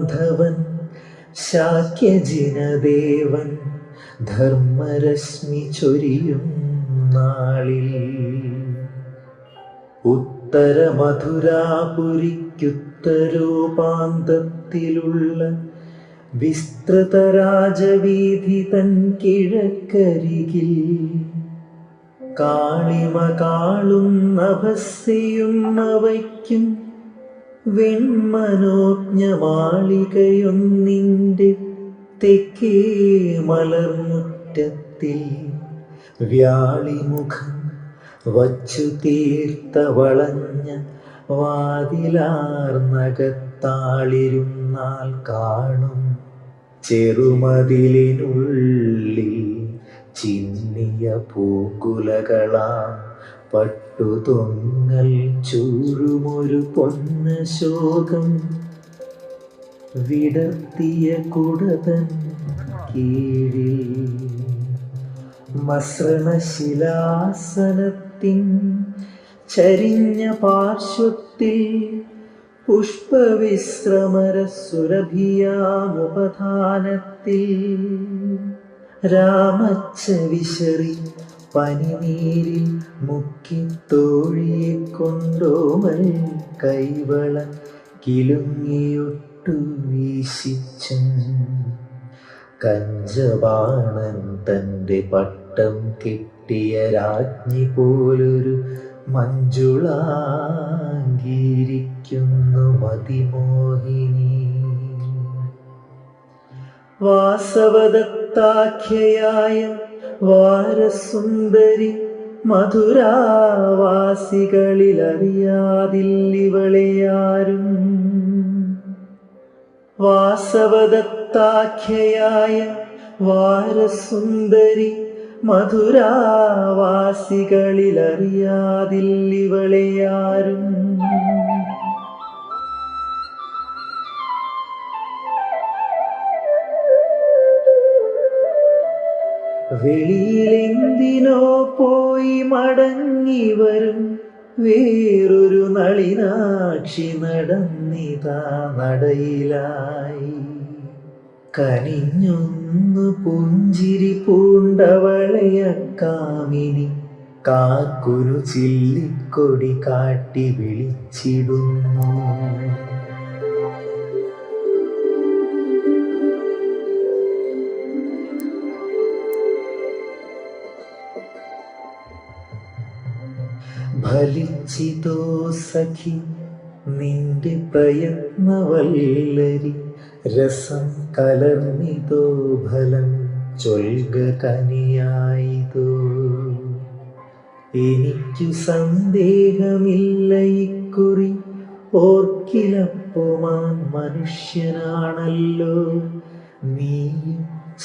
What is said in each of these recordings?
ധവൻ ശാക്യജിനദേവൻ ധർമ്മരശ്മി ചൊരിയും നാളിൽ. ഉത്തര മധുരാപുരിക്കുത്തരോപാന്തത്തിലുള്ള വിസ്തൃത രാജവീതി തൻ കിഴക്കരികിൽ. കാളിമ കാളും ഭസ്യയും അവയ്ക്കും വെൺമനോജ്ഞ മാളികയൊന്നിന്റെ തെക്കേ മലർമുറ്റത്തിൽ വ്യാളിമുഖം വച്ചു തീർത്ത വളഞ്ഞ വാതിലാർന്നകത്താളിരുന്നാൽ കാണും. ചെറുമതിലിനുള്ളിൽ ചിന്നിയ പൂക്കുലകളാം പട്ടുതൊങ്ങൽ ചൂഴുമൊരു പൊന്ന ശോകം. വിടർത്തിയ കുടതൻ കീഴിൽ മസ്രണശിലാസനത്തിൻ ചരിഞ്ഞ പാർശ്വത്തിൽ പുഷ്പവിശ്രമരസുരഭിയാമുപധാനത്തിൽ രാമച്ച വിശറി പനിനീരിൽ മുക്കി തോഴിയെ കൊണ്ടോമൽ കൈവള കിലുങ്ങിയൊട്ടു വീശിച്ച കഞ്ചബാണൻ തന്റെ പട്ടം കിട്ടിയ രാജ്ഞി പോലൊരു മഞ്ജുളാങ്കിയിരിക്കുന്നു മതിമോഹിനി. വാസവദത്താഖ്യയായ വാരസുന്ദരി മധുരാവാസികളിൽ അറിയാതില്ലിവളെയാരും വാസവദത്താഖ്യയായ വാരസുന്ദരി മധുരാവാസികളിൽ വെളിയിലെന്തിനോ പോയി മടങ്ങി വരും. വേറൊരു നളിനാക്ഷി നടന്നിതാ നടയിലായി. കനിഞ്ഞൊന്നു പുഞ്ചിരി പൂണ്ടവളയ കാക്കുരു ചില്ലിക്കൊടി കാട്ടി വിളിച്ചിടുന്നു. ഫലിച്ചിതോ സഖി നിന്റെ പ്രയത്നവല്ലരി രസം കലർന്നിതോ ഫലം ചൊൽക കനിയായിതോ എനിക്കു സന്ദേഹമില്ല ഇക്കുറി ഓർക്കിലപ്പുമാൻ മനുഷ്യനാണല്ലോ നീ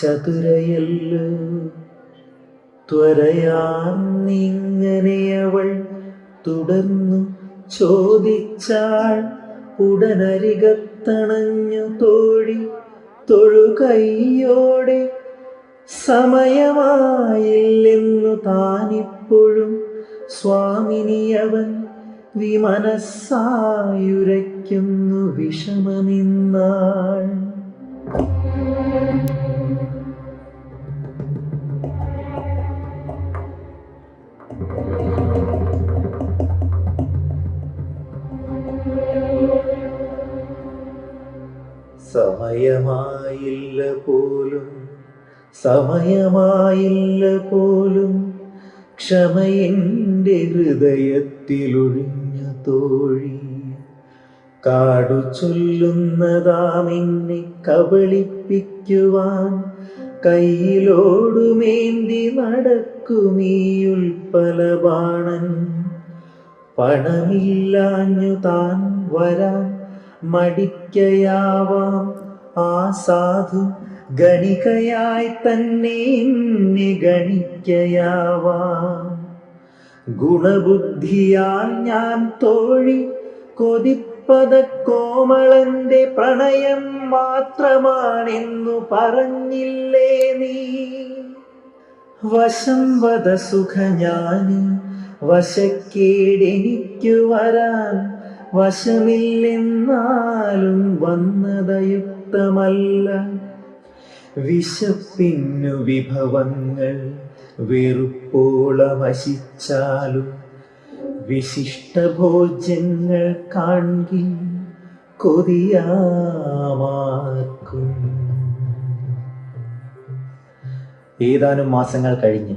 ചതുരയല്ലോ. ത്വരയാന്നിങ്ങനെയവൾ തുടർന്നു ചോദിച്ചാൾ ഉടനരികത്തണഞ്ഞു തോഴി തൊഴുകൈയോടെ സമയമായില്ലെന്നു താനിപ്പോഴും സ്വാമിനിയവൻ വിമനസ്സായുരയ്ക്കുന്നു വിഷമമിന്നാൾ. സമയമായില്ല പോലും സമയമായില്ല പോലും ക്ഷമയെന്റെ ഹൃദയത്തിലൊഴിഞ്ഞു തോഴി. കാടു ചൊല്ലുന്നതാമിന്നെ കബളിപ്പിക്കുവാൻ കയ്യിലോടുമേന്തി നടക്കുമീയുൽപ്പലബാണൻ പണമില്ലാഞ്ഞു താൻ വരാൻ മടിക്കയാവാം ആ സാധു ഗണികയായി തന്നെ ഗണിക്കയാവാം. ഗുണബുദ്ധിയാൽ ഞാൻ തോഴി കൊതിപ്പത കോമളന്റെ പ്രണയം മാത്രമാണെന്നു പറഞ്ഞില്ലേ നീ? വശം വത സുഖ ഞാൻ വശക്കേടെനിക്കു വരാൻ വശമില്ലെന്നാലും വന്നതയുക്തമല്ല വിശപ്പിന്നു വിഭവങ്ങൾ വെറുപ്പോളമശിച്ചാലും വിശിഷ്ട ഭോജ്യങ്ങൾ കാൺകി കൊതിയാമാർക്കും. ഏതാനും മാസങ്ങൾ കഴിഞ്ഞ്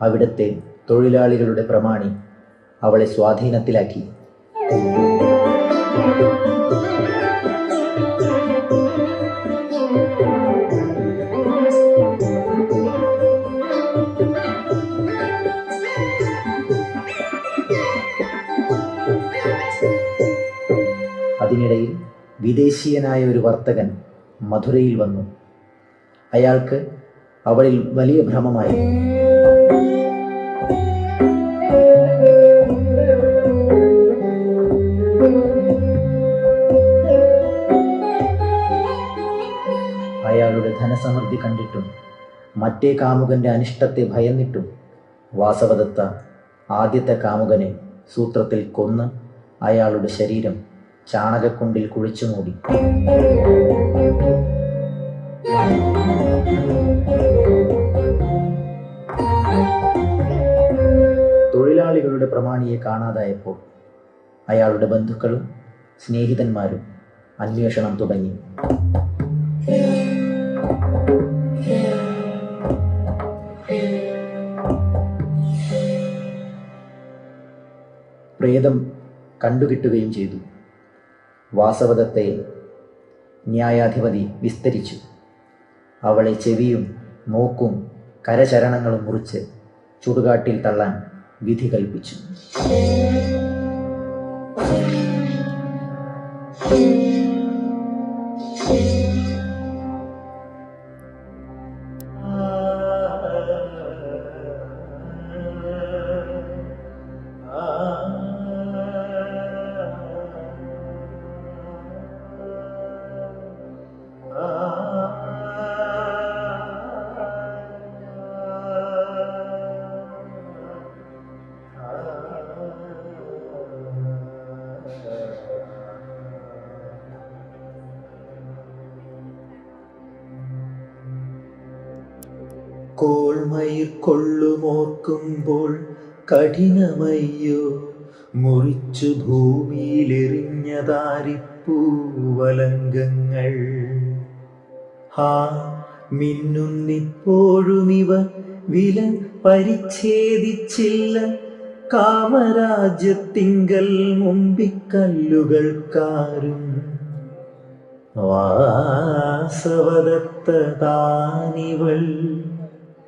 അവിടുത്തെ തൊഴിലാളികളുടെ പ്രമാണി അവളെ സ്വാധീനത്തിലാക്കി. അതിനിടയിൽ വിദേശീയനായ ഒരു വർത്തകൻ മധുരയിൽ വന്നു. അയാൾക്ക് അവളിൽ വലിയ ഭ്രമമായി. അയാളുടെ ധനസമൃദ്ധി കണ്ടിട്ടും മറ്റേ കാമുകന്റെ അനിഷ്ടത്തെ ഭയന്നിട്ടും വാസവദത്ത ആദ്യത്തെ കാമുകനെ സൂത്രത്തിൽ കൊന്ന് അയാളുടെ ശരീരം ചാണകക്കുണ്ടിൽ കുഴിച്ചു മൂടി. തൊഴിലാളികളുടെ പ്രമാണിയെ കാണാതായപ്പോൾ അയാളുടെ ബന്ധുക്കളും സ്നേഹിതന്മാരും അന്വേഷണം തുടങ്ങി. പ്രേതം കണ്ടുകിട്ടുകയും ചെയ്തു. വാസവദത്തെ ന്യായാധിപതി വിസ്തരിച്ചു. അവളെ ചെവിയും മൂക്കും കരചരണങ്ങളും മുറിച്ച് ചുടുകാട്ടിൽ തള്ളാൻ വിധി കൽപ്പിച്ചു. കൊള്ളുമോർക്കുമ്പോൾ കഠിനമയ്യോ? മുറിച്ചു ഭൂമിയിലെറിഞ്ഞതാരിപ്പൂവലങ്കങ്ങൾ ഹാ മിന്നുന്നിപ്പോഴുമിവ വില പരിച്ഛേദിച്ചില്ല. കാമരാജ്യത്തിങ്കൽ മുമ്പിക്കല്ലുകൾക്കാരും വാസവദത്ത താനിവൾ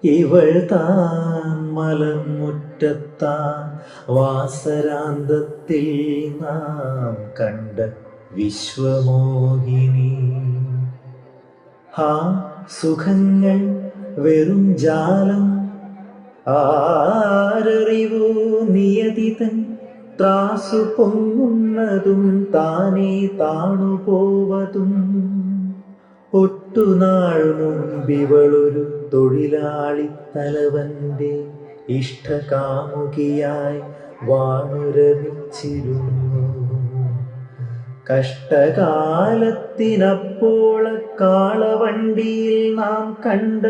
ഇവൾ താൻ മലമുറ്റത്താൻ വാസരാന്തത്തിൽ നാം കണ്ട വിശ്വമോഹിനി. ആ സുഖങ്ങൾ വെറും ജാലം. ആരറിവോ നിയതിതൻ ത്രാസു പൊങ്ങുന്നതും താനേ താണുപോവതും. ഒട്ടുനാൾ മുമ്പിവളൊരു തൊഴിലാളി തലവന്റെ ഇഷ്ടകാമുകിയായി വാണുരമിച്ചിരുന്നു. കഷ്ടകാലത്തിനപ്പോൾ കാളവണ്ടിയിൽ നാം കണ്ട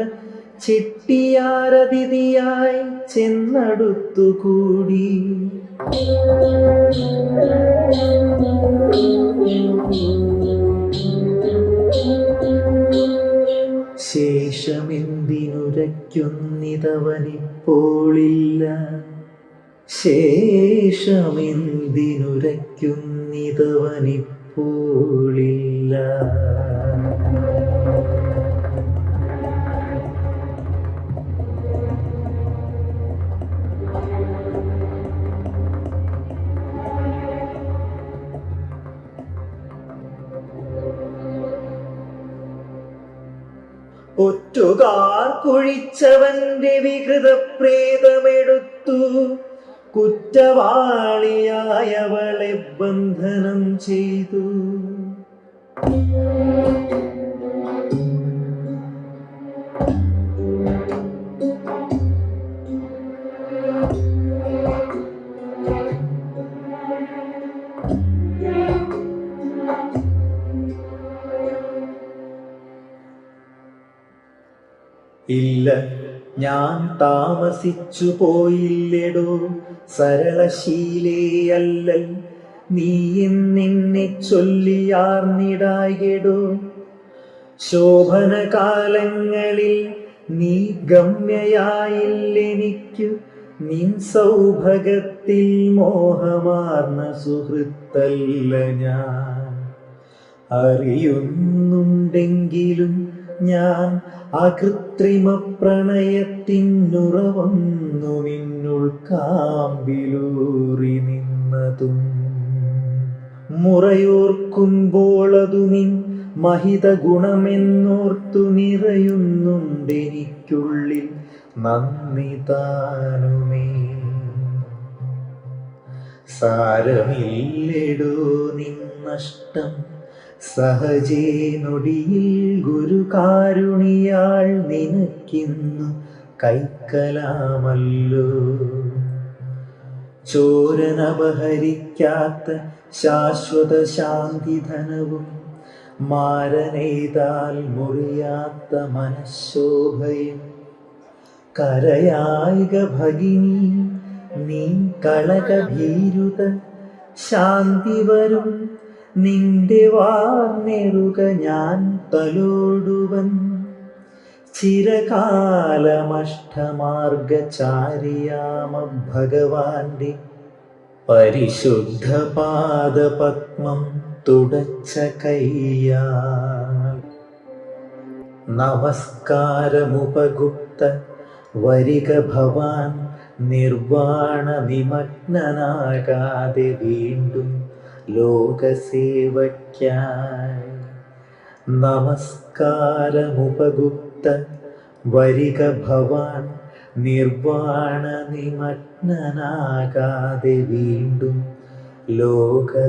ചെട്ടിയാരതിഥിയായി ചെന്നടുത്തുകൂടി. ശേഷമെന്തിനുരയ്ക്കുന്നിതവനിപ്പോളില്ല. ശേഷമെന്തിനുരയ്ക്കുന്നിതവനിപ്പോളില്ല. ഒറ്റുകാർ കുഴിച്ചവന്റെ വികൃത പ്രേതമെടുത്തു കുറ്റവാളിയായവളെ ബന്ധനം ചെയ്തു. ഇല്ല. ഞാൻ താമസിച്ചു പോയില്ലെടോ. സരളശീലേയല്ലൽ നീ എന്നെ ചൊല്ലിയാർന്നിടായിടോ ശോഭന കാലങ്ങളിൽ നീ ഗമ്യയായില്ലെനിക്കു നിൻ സൗഭഗത്തിൽ മോഹമാർന്ന സുഹൃത്തല്ല ഞാൻ. അറിയുന്നുണ്ടെങ്കിലും ഞാൻ അകൃത്രിമ പ്രണയത്തിനുറവന്നു നിന്നുൾ നിന്നതും. മുറയോർക്കുമ്പോളതു നിൻ മഹിത ഗുണമെന്നോർത്തു നിറയുന്നുണ്ടെനിക്കുള്ളിൽ നന്ദി താനുമേ. സാരമില്ലെടോ നിൻ നഷ്ടം. സഹജേ നൊടിയിൽ ഗുരുകാരുണിയാൾ നിനക്കിന്നു കൈക്കലാമല്ലോ. ചോരനപഹരിക്കാത്ത ശാശ്വത ശാന്തിധനവും മാരനെയ്താൽ മുറിയാത്ത മനഃശോഭയും. കരയായിക ഭഗിനി നീ കളകഭീരുത ശാന്തി വരും. നിന്റെ വാർന്നെറുക ഞാൻ തലോടുവൻ. ചിരകാലമഷ്ടമാർഗചാരിയാമ ഭഗവാന്റെ പരിശുദ്ധ പാദപത്മം തുടച്ച കയ്യാ നമസ്കാരമുപഗുപ്ത വരിക ഭവാൻ നിർവാണ നിമഗ്നനാകാതെ വീണ്ടും ലോകസേവയ്ക്കായി നമസ്കാരമുപഗുപ്ത വരിക ഭവാൻ നിർവാണ നിമഗ്നനാകാതെ വീണ്ടും ലോകസേവയ്ക്കായി